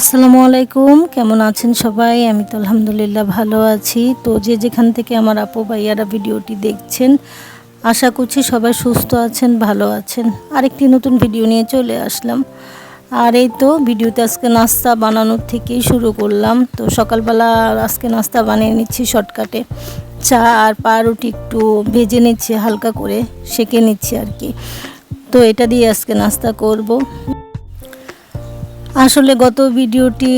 আসসালামু আলাইকুম। কেমন আছেন সবাই? আমি তো আলহামদুলিল্লাহ ভালো আছি। তো যে যেখান থেকে আমার আপু ভাইয়ারা ভিডিওটি দেখছেন, আশা করছি সবাই সুস্থ আছেন, ভালো আছেন। আরেকটি নতুন ভিডিও নিয়ে চলে আসলাম। আর এই তো ভিডিওতে আজকে নাস্তা বানানোর থেকেই শুরু করলাম। তো সকালবেলা আজকে নাস্তা বানিয়ে নিচ্ছি শর্টকাটে। চা আর পাউরুটি একটু ভেজে নিচ্ছি, হালকা করে সেঁকে নিচ্ছি আর কি। তো এটা দিয়ে আজকে নাস্তা করব। আসলে গত ভিডিওটি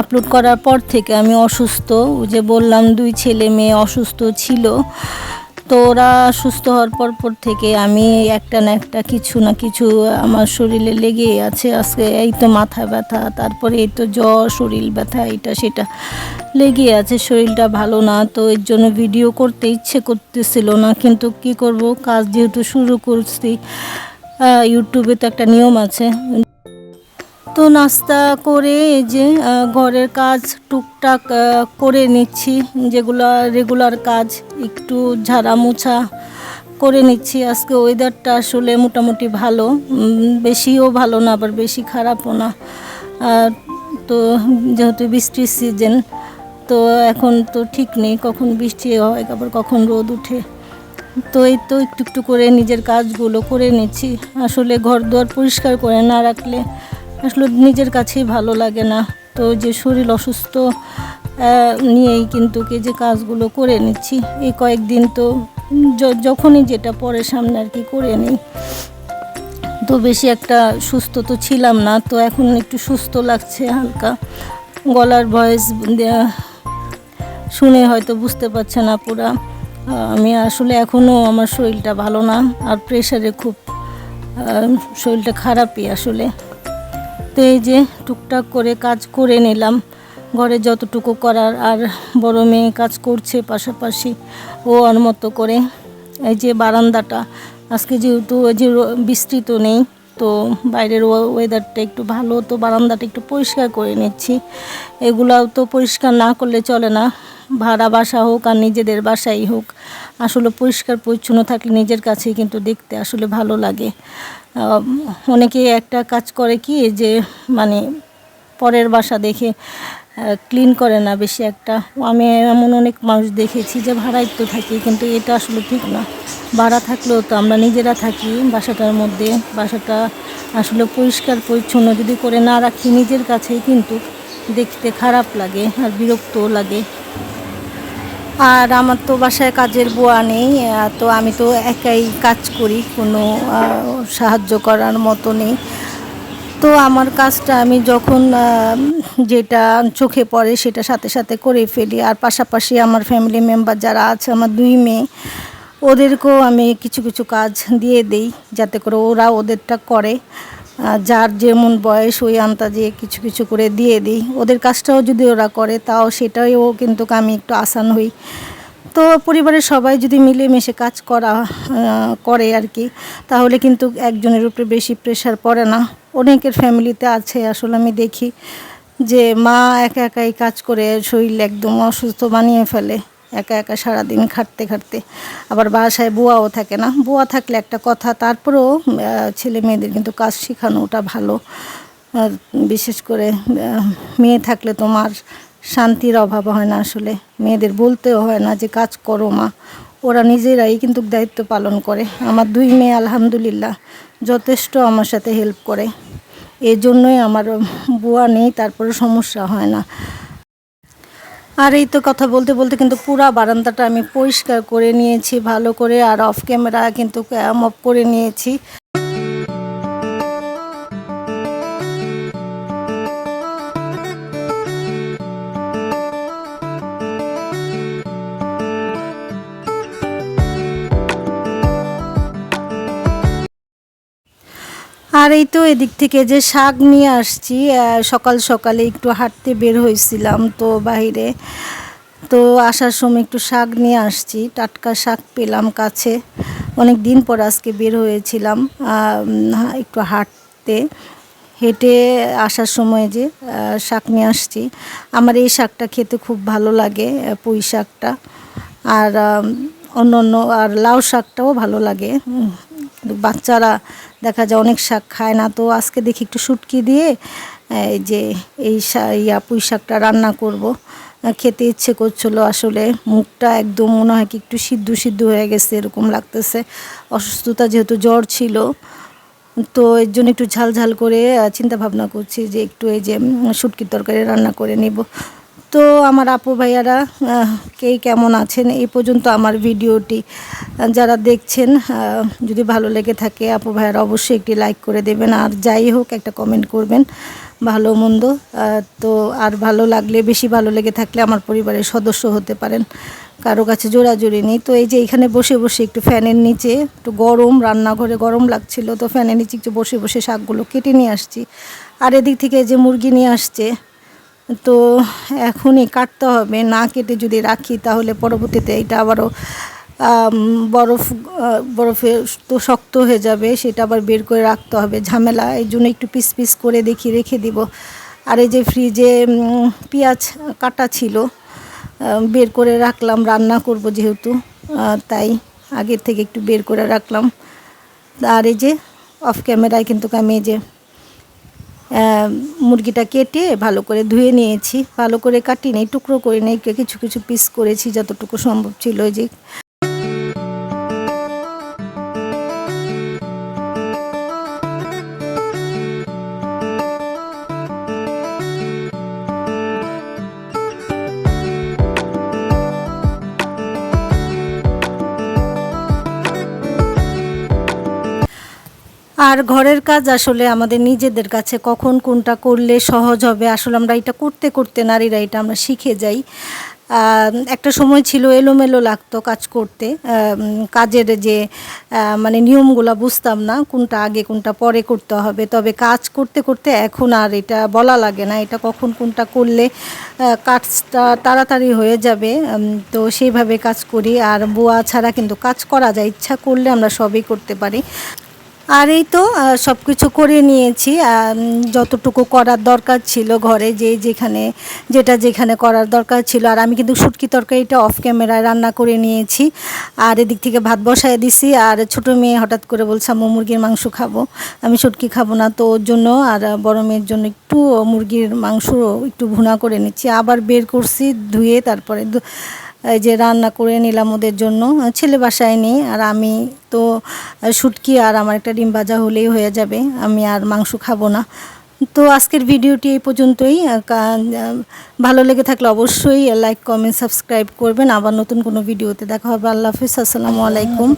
আপলোড করার পর থেকে আমি অসুস্থ। যে বললাম, দুই ছেলে মেয়ে অসুস্থ ছিল। তো ওরা সুস্থ হওয়ার পর পর থেকে আমি একটা না একটা কিছু না কিছু আমার শরীরে লেগেই আছে। আজকে এই তো মাথা ব্যথা, তারপরে এই তো জ্বর, শরীর ব্যথা, এটা সেটা লেগে আছে। শরীরটা ভালো না, তো এর জন্য ভিডিও করতে ইচ্ছে করতেছিল না। কিন্তু কি করব, কাজ যেহেতু শুরু করছি ইউটিউবে তো একটা নিয়ম আছে। তো নাস্তা করে যে ঘরের কাজ টুকটাক করে নিচ্ছি, যেগুলো রেগুলার কাজ, একটু ঝাড়া মোছা করে নিচ্ছি। আজকে ওয়েদারটা আসলে মোটামুটি ভালো বেশিও ভালো না, আবার বেশি খারাপও না। তো, যেহেতু বৃষ্টির সিজন তো এখন তো ঠিক নেই, কখন বৃষ্টি হয়, আবার কখন রোদ উঠে। তো এই তো একটু একটু করে নিজের কাজগুলো করে নিচ্ছি। আসলে ঘর দুয়ার পরিষ্কার করে না রাখলে আসলে নিজের কাছেই ভালো লাগে না। তো যে শরীর অসুস্থ নিয়েই কিন্তু কি যে কাজগুলো করে নিচ্ছি। এই কয়েকদিন তো যখনই যেটা পরে সামনে আর কি করে নিই। তো বেশি একটা সুস্থ তো ছিলাম না, তো এখন একটু সুস্থ লাগছে হালকা। গলার ভয়েস শুনে হয়তো বুঝতে পারছে না পুরা। আমি আসলে এখনও আমার শরীরটা ভালো না, আর প্রেশারে খুব শরীরটা খারাপই আসলে। তো এই যে টুকটাক করে কাজ করে নিলাম। ঘরে যতটুকু করার আর বড় মেয়ে কাজ করছে পাশাপাশি ও ওর মতো করে। এই যে বারান্দাটা, আজকে যেহেতু ওই যে রো- বৃষ্টি তো নেই, তো বাইরের ওয়েদারটা একটু ভালো, তো বারান্দাটা একটু পরিষ্কার করে নিচ্ছি। এগুলাও তো পরিষ্কার না করলে চলে না। ভাড়া বাসা হোক আর নিজেদের বাসাই হোক, আসলে পরিষ্কার পরিচ্ছন্ন থাকলে নিজের কাছেই কিন্তু দেখতে আসলে ভালো লাগে। অনেকে একটা কাজ করে কি যে মানে পরের বাসা দেখে ক্লিন করে না বেশি একটা। আমি এমন অনেক মানুষ দেখেছি যে ভাড়াই তো থাকি, কিন্তু এটা আসলে ঠিক না। ভাড়া থাকলেও তো আমরা নিজেরা থাকি বাসাটার মধ্যে। বাসাটা আসলে পরিষ্কার পরিচ্ছন্ন যদি করে না রাখি নিজের কাছেই কিন্তু দেখতে খারাপ লাগে আর বিরক্তও লাগে। আর আমার তো বাসায় কাজের বোয়া নেই তো আমি তো একাই কাজ করি, কোনো সাহায্য করার মতো নেই। তো আমার কাজটা আমি যখন যেটা চোখে পড়ে সেটা সাথে সাথে করে ফেলি, আর পাশাপাশি আমার ফ্যামিলি মেম্বার যারা আছে, আমার দুই মেয়ে, ওদেরকেও আমি কিছু কিছু কাজ দিয়ে দেই, যাতে করে ওরা ওদেরটা করে। যার যেমন বয়স, ওই আন্তাজে কিছু কিছু করে দিয়ে দিই। ওদের কাজটাও যদি ওরা করে, তাও সেটাও কিন্তু আমি একটু আসান হই। তো পরিবারের সবাই যদি মিলেমিশে কাজ করা করে আর কি, তাহলে কিন্তু একজনের উপরে বেশি প্রেশার পড়ে না। অনেকের ফ্যামিলিতে আছে, আসলে আমি দেখি যে মা একা একাই কাজ করে, শরীর একদম অসুস্থ বানিয়ে ফেলে। একা একা সারাদিন খাটতে খাটতে। আবার বাসায় বুয়াও থাকে না। বুয়া থাকলে একটা কথা, তারপরেও ছেলে মেয়েদের কিন্তু কাজ শেখানোটা ভালো। বিশেষ করে মেয়ে থাকলে তোমার শান্তির অভাব হয় না আসলে। মেয়েদের বলতেও হয় না যে, কাজ করো মা। ওরা নিজেরাই কিন্তু দায়িত্ব পালন করে। আমার দুই মেয়ে, আলহামদুলিল্লাহ, যথেষ্ট আমার সাথে হেল্প করে। এই জন্যই আমার বুয়া নেই তারপরে সমস্যা হয় না। আর এই তো কথা বলতে বলতে কিন্তু পুরা বারান্দাটা আমি পরিষ্কার করে নিয়েছি, ভালো করে, আর অফ ক্যামেরা কিন্তু অফ করে নিয়েছি। আর এই তো এদিক থেকে যে শাক নিয়ে আসছি সকাল সকালে একটু হাঁটতে বের হয়েছিলাম তো বাইরে তো আসার সময় একটু শাক নিয়ে আসছি, টাটকা শাক পেলাম কাছে। অনেক দিন পর আজকে বের হয়েছিলাম একটু হাঁটতে। হেঁটে আসার সময় যে শাক নিয়ে আসছি। আমার এই শাকটা খেতে খুব ভালো লাগে পুঁই শাকটা। আর অন্য অন্য আর লাউ শাকটাও ভালো লাগে। বাচ্চারা দেখা যায় অনেক শাক খায় না। তো আজকে দেখি একটু শুটকি দিয়ে এই যে এই ইয়া পুঁই শাকটা রান্না করব। খেতে ইচ্ছে করছিল আসলে। মুখটা একদম মনে হয় কি একটু সিদ্ধ সিদ্ধ হয়ে গেছে, এরকম লাগতেছে। অসুস্থতা যেহেতু জ্বর ছিল। তো এর জন্য একটু ঝাল ঝাল করে চিন্তা ভাবনা করছি যে একটু এই যে শুটকির তরকারি রান্না করে নিব। তো আমার আপু ভাইয়ারা কে কেমন আছেন? এই পর্যন্ত আমার ভিডিওটি যারা দেখছেন যদি ভালো লেগে থাকে, আপু ভাইয়ারা অবশ্যই একটি লাইক করে দেবেন। আর যাই হোক, একটা কমেন্ট করবেন, ভালো মন্দ। তো আর ভালো লাগলে, বেশি ভালো লেগে থাকলে আমার পরিবারের সদস্য হতে পারেন। কারও কাছে জোড়াজুড়ি নেই। তো এই যে এখানে বসে বসে একটু ফ্যানের নিচে, একটু গরম, রান্নাঘরে গরম লাগছিল, তো ফ্যানের নিচে একটু বসে বসে শাকগুলো কেটে নিয়ে আসছি। আর এদিক থেকে যে মুরগি নিয়ে আসছে তো এখনই কাটতে হবে, না কেটে যদি রাখি তাহলে পরবর্তীতে এটা আবারও বরফ বরফে তো শক্ত হয়ে যাবে, সেটা আবার বের করে রাখতে হবে। ঝামেলা, এই জন্য একটু পিস পিস করে দেখি, রেখে দিব। আর এই যে ফ্রিজে পেঁয়াজ কাটা ছিল বের করে রাখলাম, রান্না করব যেহেতু তাই আগের থেকে একটু বের করে রাখলাম। আর এই যে অফ ক্যামেরায় কিন্তু আমি এই যে মুরগিটা কেটে ভালো করে ধুয়ে নিয়েছি। ভালো করে কাটি নেই, টুকরো করে নেই কিছু কিছু পিস করেছি, যতটুকু সম্ভব ছিল যে আর ঘরের কাজ আসলে আমাদের নিজেদের কাছে কখন কোনটা করলে সহজ হবে, আসলে আমরা এটা করতে করতে নারীরা এটা আমরা শিখে যাই। একটা সময় ছিল এলোমেলো লাগতো কাজ করতে। কাজের যে মানে নিয়মগুলো বুঝতাম না, কোনটা আগে কোনটা পরে করতে হবে। তবে কাজ করতে করতে এখন আর এটা বলা লাগে না, এটা কখন কোনটা করলে কাজটা তাড়াতাড়ি হয়ে যাবে। তো সেইভাবে কাজ করি। আর বুয়া ছাড়া কিন্তু কাজ করা যায়, ইচ্ছা করলে আমরা সবই করতে পারি। আর এই তো সব কিছু করে নিয়েছি। যতটুকু করার দরকার ছিল ঘরে, যে যেখানে, যেটা যেখানে করার দরকার ছিল। আর আমি কিন্তু শুটকি তরকারিটা অফ ক্যামেরায় রান্না করে নিয়েছি। আর এদিক থেকে ভাত বসায় দিছি। আর ছোটো মেয়ে হঠাৎ করে বলছে, আম্মু, মুরগির মাংস খাব। আমি শুটকি খাব না তো ওর জন্য। আর বড় মেয়ের জন্য একটু মুরগির মাংস একটু ভুনা করে নিচ্ছি। আবার বের করছি, ধুয়ে তারপরে এই যে রান্না করে নিলাম ওদের জন্য। ছেলে বাসায় নেই আর আমি তো শুটকি আর আমার একটা ডিম ভাজা হলেই হয়ে যাবে। আমি আর মাংস খাব না। তো আজকের ভিডিওটি এই পর্যন্তই। ভালো লেগে থাকলে অবশ্যই লাইক, কমেন্ট, সাবস্ক্রাইব করবেন। আবার নতুন কোনো ভিডিওতে দেখা হবে। আল্লাহ হাফিজ। আসসালামু আলাইকুম।